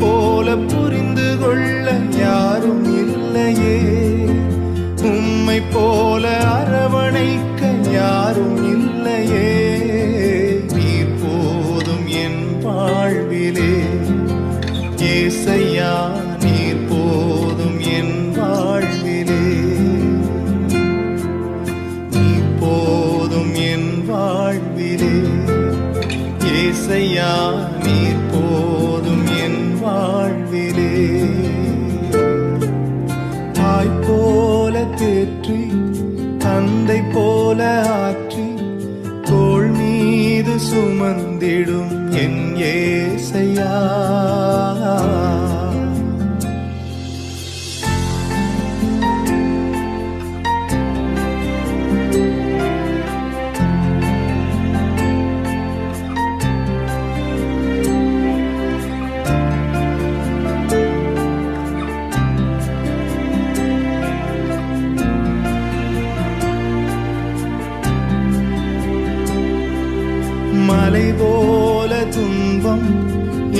போல புரிந்து கொள்ள யாரும் இல்லையே. உம்மை போல அரவணைக்க யாரும் இல்லையே. சுமந்திடும் என் ஏசையா.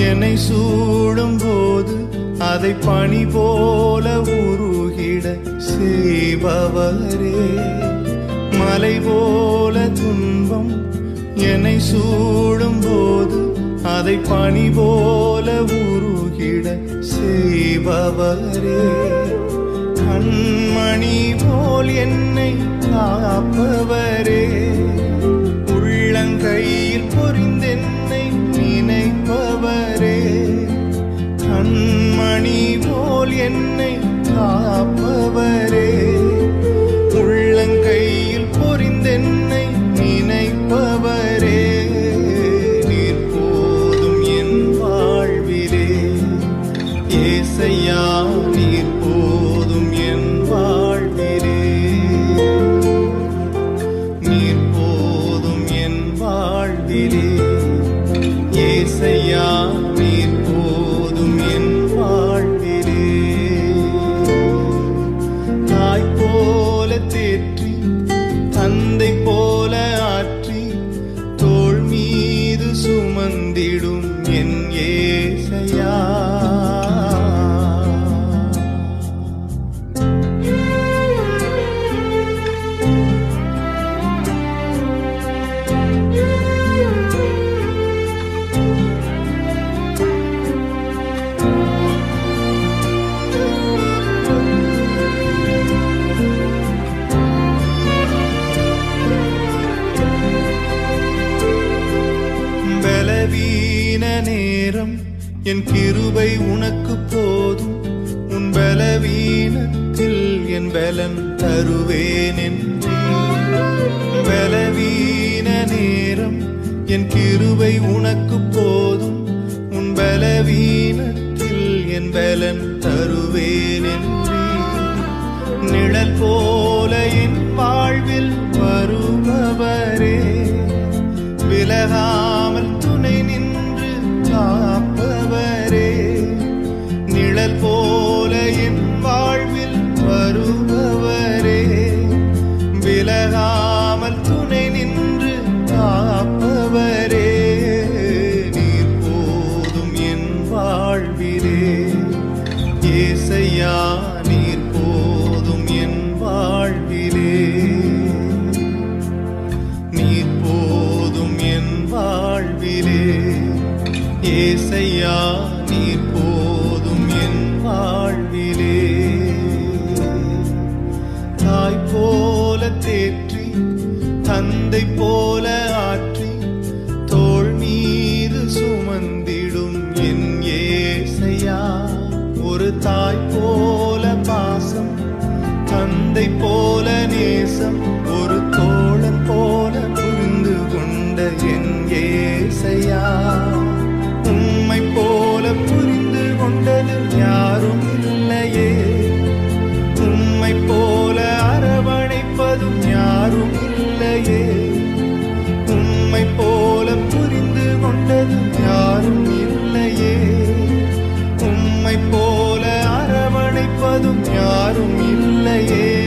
என்னை சூடும் போது அதை பணி போல உருகிட செய்பவரே. மலை போல துன்பம் என்னை சூடும் போது அதை பணி போல உருகிட செய்பவரே. கண்மணி போல போல் பலவீன நேரம் என் கிருபை உனக்கு போதும். உன் பலவீனத்தில் என் பலன் தருவேன் என்று பலவீன நேரம் என் கிருபை உனக்கு போதும். உன் பலவீனத்தில் என் பலன் தருவேன் என்று நிழல் போல என் வாழ்வில் வருபவரே விலகா செய்யா? யாரும் இல்லையே.